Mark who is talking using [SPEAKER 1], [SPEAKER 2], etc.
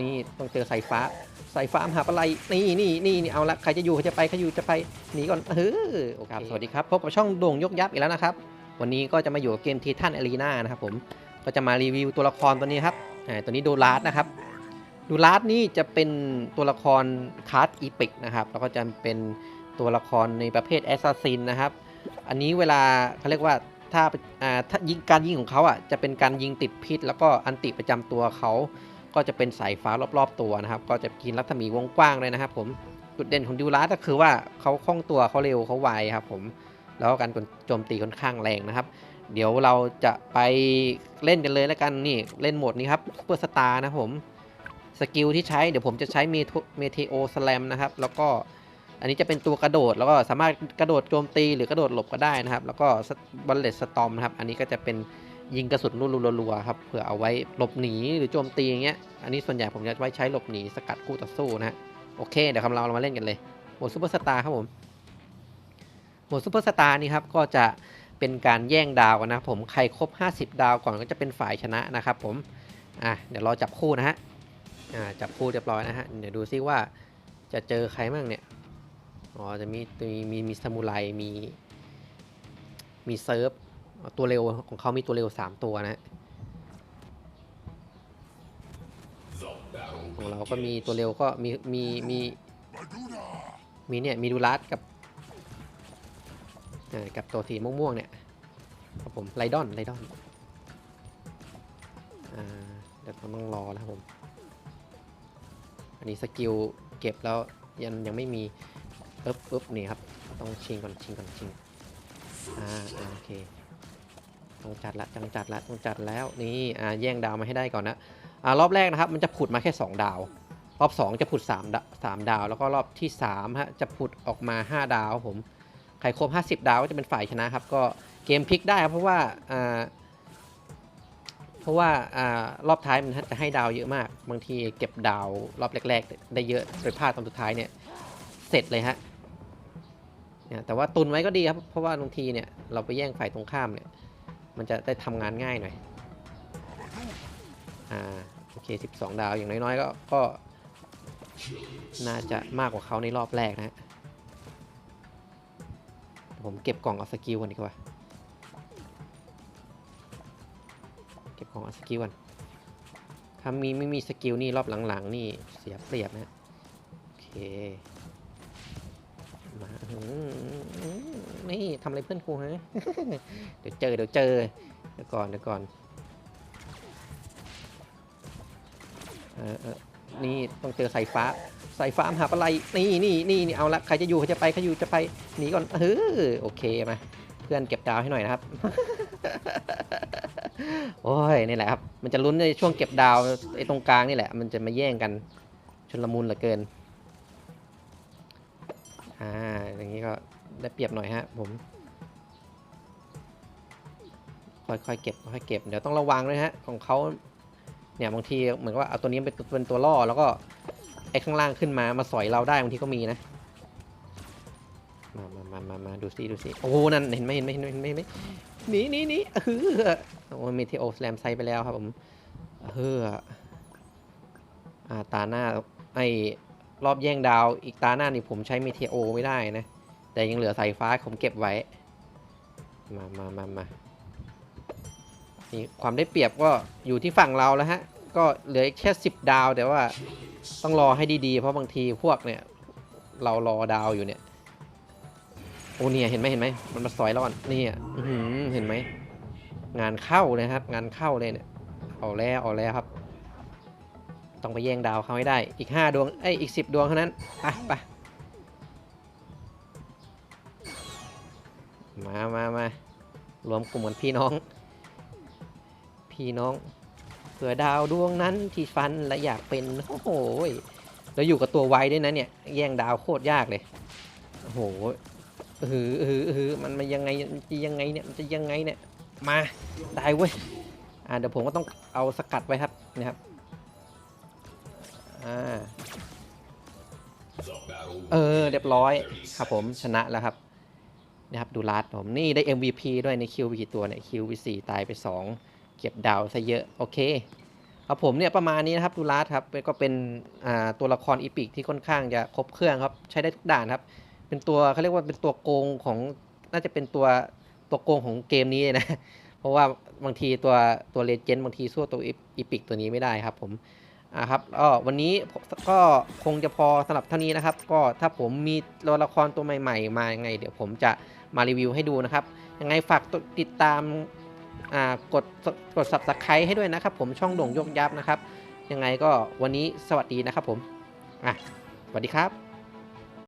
[SPEAKER 1] นี่ต้องเจอสายฟ้าสายฟ้ามหาปะไลนี่นี่นี่นี่เอาละใครจะอยู่ใครจะไปใครอยู่จะไปหนีก่อนเออโอเคครับสวัสดีครับพบกับช่องโด่งยกยับอีกแล้วนะครับ วันนี้ก็จะมาอยู่กับเกมทีทันอารีนานะครับผมก็จะมารีวิวตัวละครตัวนี้ครับอ่าตัวนี้โดลาร์นะครับดูลาร์ดนี่จะเป็นตัวละครคาร์ดอีพิกนะครับแล้วก็จะเป็นตัวละครในประเภทแอสซัสซินนะครับอันนี้เวลาเขาเรียกว่าถ้าอ่าถ้ายิงการยิงของเขาอะจะเป็นการยิงติดพิษ แล้วก็อันติประจำตัวเขา ก็จะเป็นสายฟ้ารอบๆตัวนะครับ ก็จะกินรัศมีวงกว้างเลยนะครับ ผมจุดเด่นของดิวลาร์ก็คือว่าเขาคล่องตัวเขาเร็วเขาไวครับ ผมแล้วก็การโจมตีค่อนข้างแรงนะครับ เดี๋ยวเราจะไปเล่นกันเลยแล้วกันนี่เล่นโหมดนี้ครับซูเปอร์สตาร์นะครับผมสกิลที่ใช้เดี๋ยวผมจะใช้เมเทโอสแลมนะครับ แล้วก็อันนี้จะเป็นตัวกระโดดแล้วก็สามารถกระโดดโจมตีหรือกระโดดหลบก็ได้นะครับ แล้วก็บัลเลตสตอมนะครับ อันนี้ก็จะเป็น ยิงกระสุนรัวๆครับเผื่อเอาไว้หลบหนีหรือโจมตีอย่างเงี้ยอันนี้ส่วนใหญ่ผมจะไว้ใช้หลบหนีสกัดคู่ต่อสู้นะฮะโอเคเดี๋ยวคำเราเรามาเล่นกันเลยโหมดซูเปอร์สตาร์ครับผมโหมดซูเปอร์สตาร์นี่ครับก็จะเป็นการแย่งดาวกันนะผมใครครบ 50 ดาวก่อนก็จะเป็นฝ่ายชนะนะครับผมอะเดี๋ยวรอจับคู่นะฮะอ่าจับคู่เรียบร้อยนะฮะเดี๋ยวดูซิว่าจะเจอใครบ้างเนี่ยอ๋อจะมีมีมีมีซามูไรมีมีเซิร์ฟ ตัวเร็วของเขามีตัวเร็ว 3 ตัวนะฮะของเราก็มีตัวเร็วก็มีมีมีมีเนี่ยมีดูรัสกับกับตัวสีม่วงๆเนี่ยครับผมไรดอนไรดอนเดี๋ยวต้องรอนะครับผม อันนี้สกิลเก็บแล้วยังยังไม่มีปึ๊บปึ๊บนี่ครับ ต้องชิงก่อนชิงก่อนชิงอ่าโอเค ต้องจัดละต้องจัดละต้องจัดแล้วนี่อ่าแย่งดาวมาให้ได้ก่อนนะอ่ารอบแรกนะครับมันจะผุดมาแค่ 2 ดาว รอบ 2 จะผุด3ดาสามดาว แล้วก็รอบที่3ฮะจะผุดออกมา 5 ดาวครับผมใครครบ 50 ดาวก็จะเป็นฝ่ายชนะครับ ก็เกมพลิกได้ครับเพราะว่าอ่าเพราะว่าอ่ารอบท้ายมันจะให้ดาวเยอะมาก บางทีเก็บดาวรอบแรก ๆ ได้เยอะไปพลาดตอนสุดท้ายเนี่ยเสร็จเลยฮะแต่ว่าตุนไว้ก็ดีครับเพราะว่าบางทีเนี่ยเราไปแย่งฝ่ายตรงข้ามเนี่ย มันจะได้ทำงานง่ายหน่อย อ่า โอเค 12 ดาว อย่างน้อยๆ ก็ก็ น่าจะมากกว่าเขาในรอบแรกนะฮะ ผมเก็บกล่องเอาสกิลก่อนดีกว่า เก็บกล่องเอาสกิลก่อนถ้ามีไม่มีสกิลนี่รอบหลังๆ นี่เสียเปรียบนะโอเค มาอื้อหือ นี่ทำอะไรเพื่อนกูฮะ เดี๋ยวเจอเดี๋ยวเจอ เดี๋ยวก่อนเดี๋ยวก่อน เออเออนี่ต้องเจอสายฟ้า สายฟ้ามหาปะไลนี่นี่นี่นี่เอาละใครจะอยู่ใครจะไปใครอยู่จะไปหนีก่อนเออโอเคมาเพื่อนเก็บดาวให้หน่อยนะครับ โอ้ยนี่แหละครับ มันจะลุ้นในช่วงเก็บดาวไอ้ตรงกลางนี่แหละ มันจะมาแย่งกันชนละมุนเหลือเกิน อ่าอย่างนี้ก็ ได้เปรียบหน่อยฮะผม ค่อยๆเก็บค่อยๆเก็บ เดี๋ยวต้องระวังด้วยฮะ ของเขาเนี่ยบางทีเหมือนว่าเอาตัวนี้เป็นเป็นตัวล่อแล้วก็ไอ้ข้างล่างขึ้นมามาสอยเราได้บางทีก็มีนะ มามามามามาดูซิดูซิโอ้นั่นเห็นไหมเห็นไหมเห็นไหมเห็นไหมเห็นไหมหนีหนีหนีเออโอ้เมทีโอสแลมไซไปแล้วครับผมเอออาตาหน้าไอ้รอบแย่งดาวอีกตาหน้านี่ผมใช้เมทีโอไม่ได้นะ แต่ยังเหลือสายฟ้าผมเก็บไว้ มามามามานี่ความได้เปรียบก็อยู่ที่ฝั่งเราแล้วฮะ ก็เหลือแค่สิบดาวแต่ว่าต้องรอให้ดีๆ เพราะบางทีพวกเนี่ย เรารอดาวอยู่เนี่ย โอ้เนี่ยเห็นไหมเห็นไหมมันมาสอยราก่อนนี่ฮะเห็นไหม งานเข้าเลยครับ งานเข้าเลยเนี่ย เอาแล้วเอาแล้วครับ ต้องไปแย่งดาวเขาให้ได้ อีกห้าดวง เอ้ย อีกสิบดวงเท่านั้น ไปไป มามามารวมกลุ่มกันพี่น้อง พี่น้องเผื่อดาวดวงนั้นที่ฟันและอยากเป็นโอ้โหแล้วอยู่กับตัวไวด้วยนะเนี่ย แย่งดาวโคตรยากเลยโอ้โหเออเออเออมันมายังไงมันจะยังไงเนี่ยมันจะยังไงเนี่ยมาได้เว้ยอ่าเดี๋ยวผมก็ต้องเอาสกัดไว้ครับนะครับอ่าเออเรียบร้อยครับผมชนะแล้วครับ นะครับดูลาดผมนี่ได้ MVP ด้วยในคิวกี่ตัวเนี่ยคิวไปสี่ตายไปสองเก็บดาวซะเยอะโอเคเครับผมเนี่ยประมาณนี้นะครับดูลาสครับก็เป็นตัวละครอีพิกที่ค่อนข้างจะครบเครื่องครับใช้ได้ทุกด่านครับ เป็นตัวเขาเรียกว่าเป็นตัวโกงของน่าจะเป็นตัวตัวโกงของเกมนี้เลยนะเพราะว่าบางทีตัวตัวเลเจนด์บางทีสู้ตัวอีพิกตัวนี้ไม่ได้ครับผม อ่าครับก็วันนี้ก็คงจะพอสำหรับเท่านี้นะครับ ก็ถ้าผมมีตัวละครตัวใหม่ ๆ มายังไง เดี๋ยวผมจะมารีวิวให้ดูนะครับ ยังไงฝากติดตามกดกด subscribe ให้ด้วยนะครับผมช่องโด่งยกยับนะครับ ยังไงก็วันนี้สวัสดีนะครับผมอะสวัสดีครับ